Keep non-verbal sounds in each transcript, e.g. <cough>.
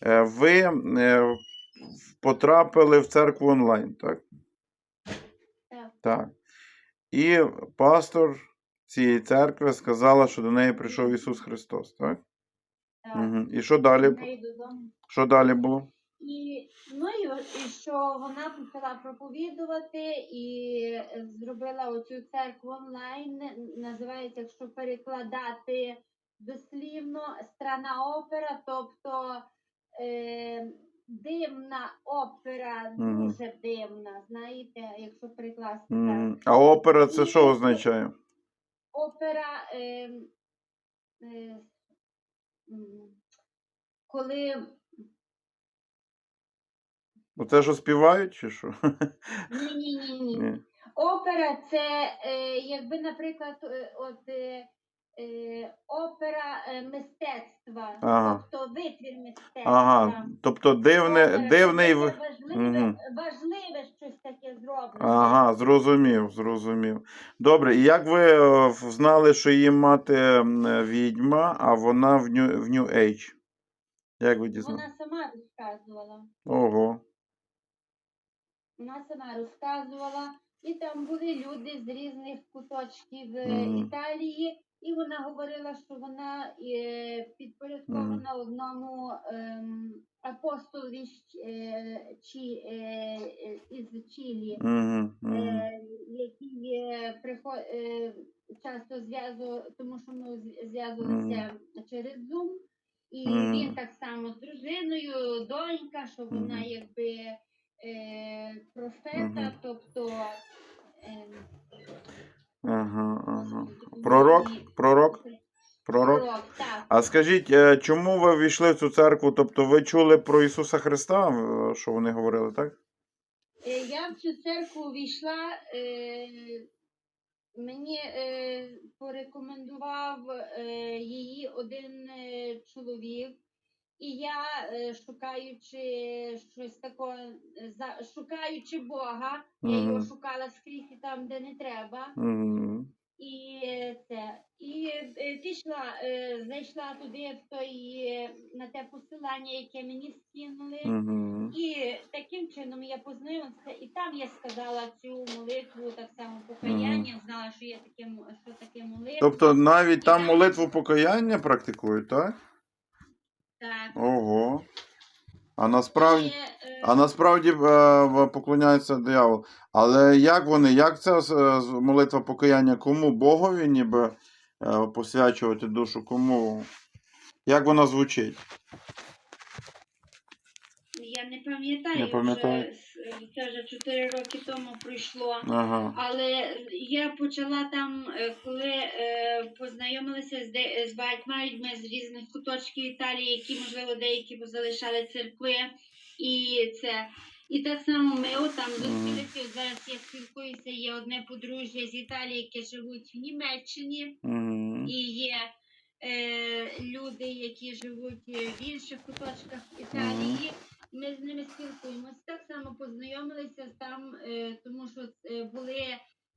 е, ви е, потрапили в церкву онлайн, так? Так. Так. І пастор цієї церкви сказала, що до неї прийшов Ісус Христос, так? Так. Угу. І що далі? Що далі було? І, ну, і, що вона почала проповідувати і зробила оцю церкву онлайн. Називається, якщо перекладати дослівно, страна опера, тобто е, дивна опера, Мгм. дуже дивна, знаєте, якщо перекласти так. М, А опера це що означає? Опера, е, е, м, коли Оце що співають, чи що? ні, ні, ні, ні. Ні. Опера це, е, якби, наприклад, е, от е, е, опера е, мистецтва, Ага. тобто витвір мистецтва. Ага. Тобто дивне, Опера, дивний. це важливе, Мгм. важливе щось таке зроблено. Ага, зрозумів, зрозумів. Добре, і як ви е, знали, що її мати е, відьма, а вона в New, в New Age? Як ви дізналися? Вона сама розказувала. Ого. Вона сама розказувала, і там були люди з різних куточків е, Італії, і вона говорила, що вона е, підпорядкована одному ем, апостолі е, Чі, е, із Чилі, Угу, угу. е, який е, прихо- е, часто зв'язував, тому що ми зв'язувалися через Zoom. І Мгм. він так само з дружиною, донька, що вона Мгм. якби е, профета, Мгм. тобто е, Ага, ага. Пророк? Пророк? Пророк? пророк, так. А скажіть, е, чому ви війшли в цю церкву? Тобто ви чули про Ісуса Христа, е, що вони говорили, так? Е, Я в цю церкву війшла, мені порекомендував її один чоловік, і я, е, шукаючи щось такого, е, шукаючи Бога, я його шукала скрізь і там, де не треба. Угу. І е, це. І е, пішла, зайшла туди в той, на те посилання, яке мені скинули. Угу. І таким чином я познайомилася, і там я сказала цю молитву, так само покаяння, знала, що є таке, що таке молитва. Тобто навіть там молитву покаяння практикують, так? Так. Ого. А насправді. Е, А насправді е, поклоняється диявол. Але як вони, як ця е, молитва покаяння? Кому? Богові ніби е, посвячувати душу? Кому? Як вона звучить? Я не пам'ятаю, Не пам'ятаю. Вже, це вже 4 роки тому пройшло. Ага. Але я почала там, е, коли е, познайомилася з, де, з багатьма людьми з різних куточків Італії, які, можливо, деякі позалишали церкви. І це. І так само ми там зустрілися. От Зараз я спілкуюся, є одне подружжя з Італії, яке живуть в Німеччині, Угу. і є е, люди, які живуть в інших куточках Італії. Ми з ними спілкуємося. Так само познайомилися там, е, тому що е, були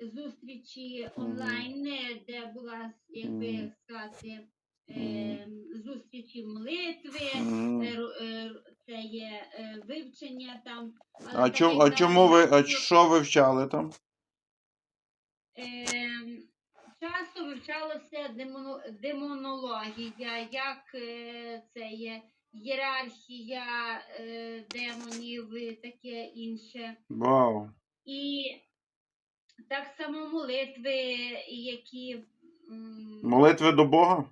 зустрічі онлайн, де була якби сказати. е, Зустрічі молитви, це є вивчення там. Але А, чому, а чому ви, а що ви вчали там? Ем, часто вивчалося демоно, демонологія, як це є ієрархія е, демонів і таке інше. Вау. І так само молитви, які м, Молитви до Бога?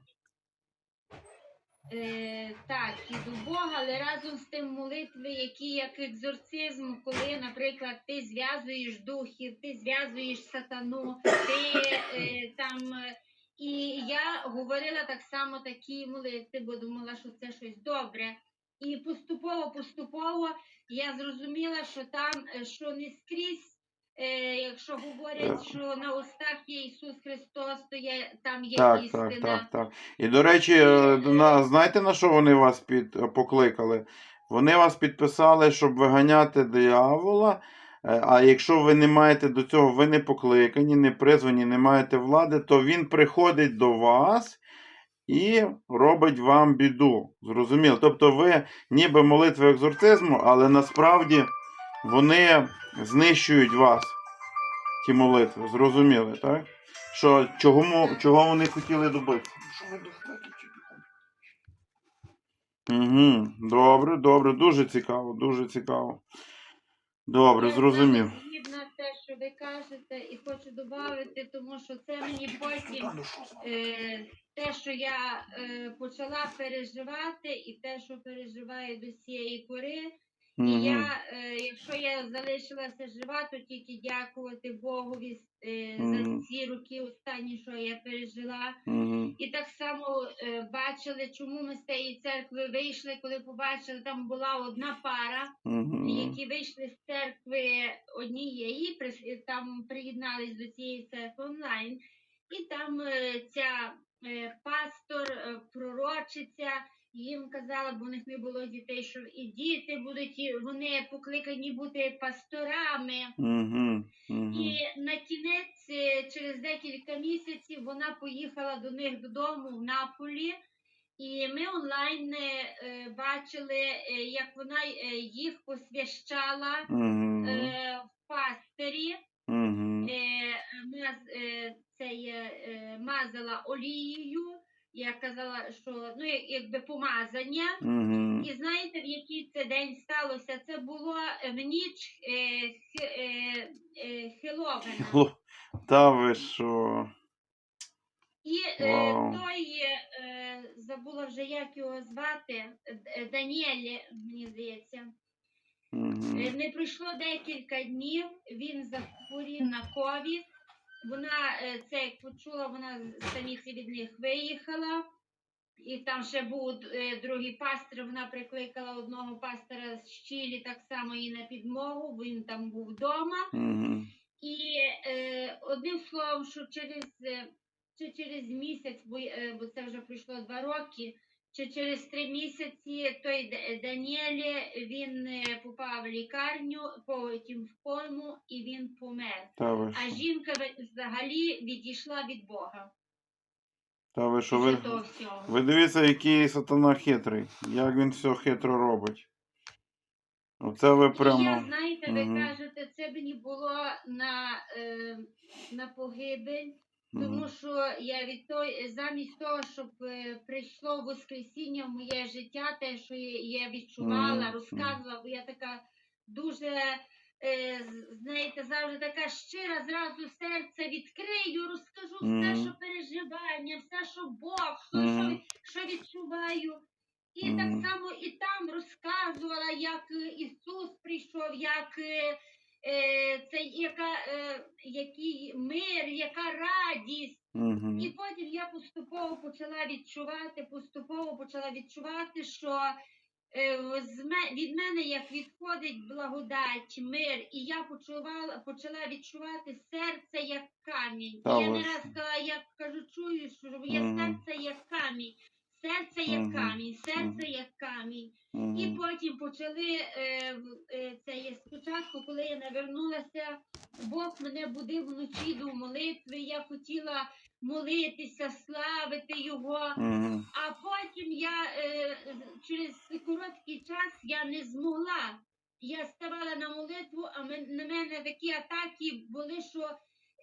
Е, так, і до Бога, але разом з тим молитви, які як екзорцизм, коли, наприклад, ти зв'язуєш духів, ти зв'язуєш сатану, ти е, там. е, І я говорила так само такі молитви, бо думала, що це щось добре. І поступово, поступово я зрозуміла, що там, е, що не скрізь, е, якщо говорять, що на устах є Ісус Христос, то є, там є Так, істина. так, так, так. І до речі, е, на, знаєте на що вони вас під, е, покликали? Вони вас підписали, щоб виганяти диявола. Е, А якщо ви не маєте до цього, ви не покликані, не призвані, не маєте влади, то він приходить до вас і робить вам біду. Зрозуміло? Тобто ви ніби молитви екзорцизму, але насправді вони знищують вас, ті молитви. Зрозуміли, так? Що чого, чого вони хотіли добитися? Що ви Угу, добре, добре, дуже цікаво, дуже цікаво. Добре, Я зрозумів. Згідно те, що ви кажете, і хочу додати, тому що це мені потім е, те, що я е, почала переживати, і те, що переживаю до цієї пори. І Угу. я, е, якщо я залишилася жива, то тільки дякувати Богові е, за Мгм. ці роки останні, що я пережила. Угу. І так само е, бачили, чому ми з цієї церкви вийшли, коли побачили, там була одна пара, Угу. які вийшли з церкви однієї, там приєднались до цієї церкви онлайн, і там е, ця е, пастор, е, пророчиця. Їм казала, бо в них не було дітей, що і діти будуть, вони покликані бути пасторами. Угу. Угу. І на кінець, е, через декілька місяців, вона поїхала до них додому в Наполі. І ми онлайн е, бачили, е, як вона їх посвящала Угу. в пастирі. Угу. Це є, мазала олією. Я казала, що ну, якби помазання. Угу. І знаєте, в який це день сталося? Це було е, в ніч е, Хе- е, е, Хеловена. Та ви що? І е, той е, забула вже як його звати, е, Даніель, мені здається. Угу. Е, Не пройшло декілька днів. Він захворів на ковід. Вона е, це як почула, вона з саміці від них виїхала. І там ще був е, другий пастир. Вона прикликала одного пастора з Чилі, так само і на підмогу. Він там був вдома. Угу. І е, одним словом, що через, е, чи через місяць, бо, е, бо це вже пройшло два роки, чи через три місяці той Д- Даніель він е, попав в лікарню, потім в кому, і він помер. Та ви А що? жінка взагалі відійшла від Бога. Та ви що? Ви, того всього. ви дивіться, який сатана хитрий. Як він все хитро робить. Оце ви І я, прямо. знаєте, Мгм. ви кажете, це мені було на, е, на погибель. Тому що я від той, замість того, щоб е, прийшло Воскресіння в моє життя, те, що я відчувала, розказувала, бо я така дуже, е, знаєте, завжди така щира, зразу серце відкрию, розкажу все, що переживання, все, що Бог, що, що, що відчуваю. І так само і там розказувала, як е, Ісус прийшов, як це яка, е, який мир, яка радість. І потім я поступово почала відчувати, поступово почала відчувати, що е, від мене як відходить благодать, мир, і я почувала, почала відчувати серце як камінь. Та я не раз сказала, я кажу, чую, що Мгм. серце як камінь, серце як Мгм. камінь, серце Мгм. як камінь. І потім почали е, е, це є спочатку, коли я навернулася, Бог мене будив вночі до молитви. Я хотіла молитися, славити його. Мгм. А потім я е, через короткий час я не змогла. Я ставала на молитву, а на мене такі атаки були, що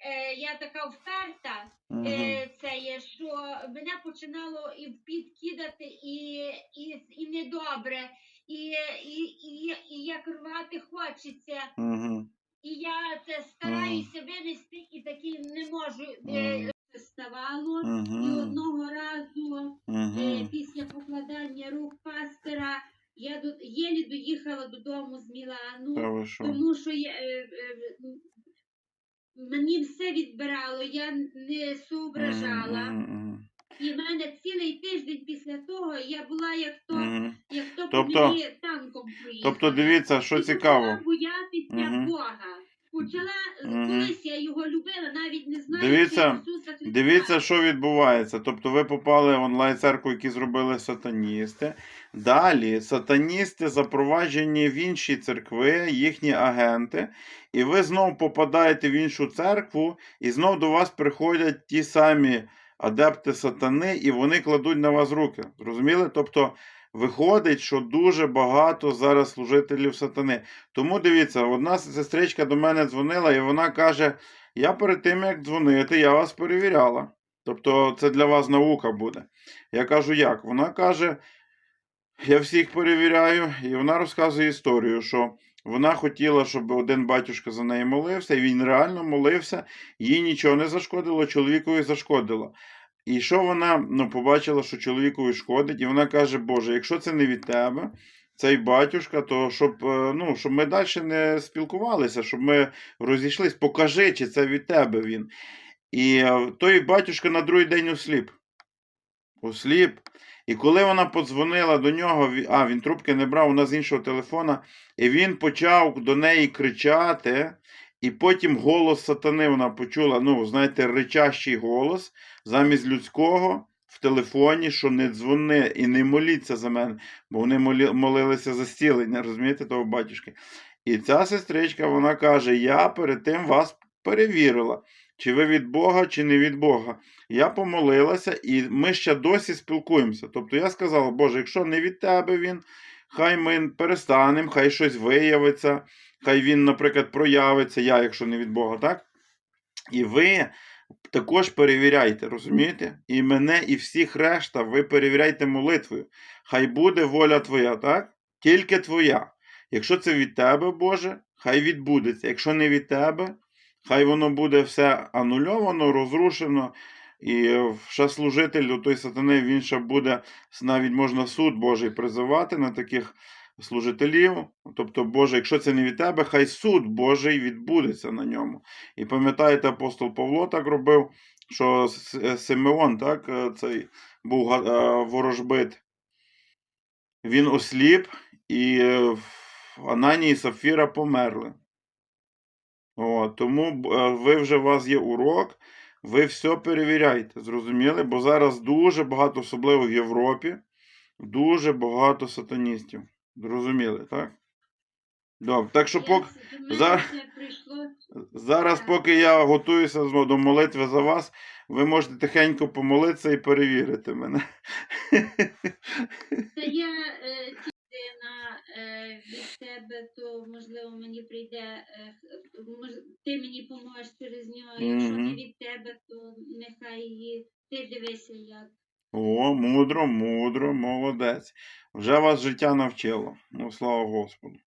е, я така вперта. Е, це є, що мене починало і в піт кидати, і, і, і недобре, і, і, і, і як рвати хочеться. Мгм. І я це стараюся винести, і таки не можу. Е, ставало. І одного разу е, після покладання рук пастора я до, єлі доїхала додому з Мілану, тому що я, е, е, мені все відбирало, я не соображала. Mm -hmm. І в мене цілий тиждень після того я була як то, Мгм. як то Тобто- танком приїхала. Тобто, дивіться, що І цікаво. Почала mm -hmm. Бога. Почала, е, Мгм. колись я його любила, навіть не знаючи Дивіться, Ісуса Христа. Дивіться, що відбувається. Тобто ви попали в онлайн-церкву, які зробили сатаністи. Далі сатаністи запроваджені в інші церкви, їхні агенти, і ви знову попадаєте в іншу церкву, і знов до вас приходять ті самі адепти сатани, і вони кладуть на вас руки. Зрозуміли? Тобто виходить, що дуже багато зараз служителів сатани. Тому дивіться, одна сестричка до мене дзвонила, і вона каже: Я перед тим, як дзвонити, я вас перевіряла. Тобто, це для вас наука буде. Я кажу, як? Вона каже: Я всіх перевіряю, і вона розказує історію, що вона хотіла, щоб один батюшка за неї молився, і він реально молився, їй нічого не зашкодило, чоловікові зашкодило. І що вона ну, побачила, що чоловікові шкодить, і вона каже: Боже, якщо це не від тебе, цей батюшка, то щоб, е, ну, щоб ми далі не спілкувалися, щоб ми розійшлись, покажи, чи це від тебе він. І е, той батюшка на другий день осліп. Осліп. І коли вона подзвонила до нього, а він трубки не брав, вона з іншого телефона, і він почав до неї кричати, і потім голос сатани вона почула, ну, знаєте, ричащий голос замість людського в телефоні, що не дзвони і не моліться за мене, бо вони молилися за зцілення, розумієте, того батюшки. І ця сестричка, вона каже: Я перед тим вас перевірила, чи ви від Бога, чи не від Бога. Я помолилася, і ми ще досі спілкуємося. Тобто я сказала, Боже, якщо не від тебе він, хай ми перестанемо, хай щось виявиться, хай він, наприклад, проявиться, я, якщо не від Бога, так? І ви також перевіряйте, розумієте? І мене, і всіх решта, ви перевіряйте молитвою. Хай буде воля твоя, так? Тільки твоя. Якщо це від тебе, Боже, хай відбудеться. Якщо не від тебе, хай воно буде все анульовано, розрушено. І ще служитель той сатани, він ще буде навіть можна суд Божий призивати на таких служителів. Тобто, Боже, якщо це не від тебе, хай суд Божий відбудеться на ньому. І пам'ятаєте, апостол Павло так робив, що Симеон, так, е, цей був е, ворожбит. Він осліп, і е, Ананії і Сафіра померли. О, тому ви вже у вас є урок, ви все перевіряйте, зрозуміли? Бо зараз дуже багато, особливо в Європі, дуже багато сатаністів. Зрозуміли, так? Добре. Так що поки. Зараз- Зараз, поки я готуюся до молитви за вас, ви можете тихенько помолитися і перевірити мене. <laughs> Та я е, тільки на е, від тебе, то можливо мені прийде, е, ти мені поможеш через нього. Якщо не від тебе, то нехай її ти дивися як. О, мудро, мудро, молодець. Вже вас життя навчило. Ну, слава Господу.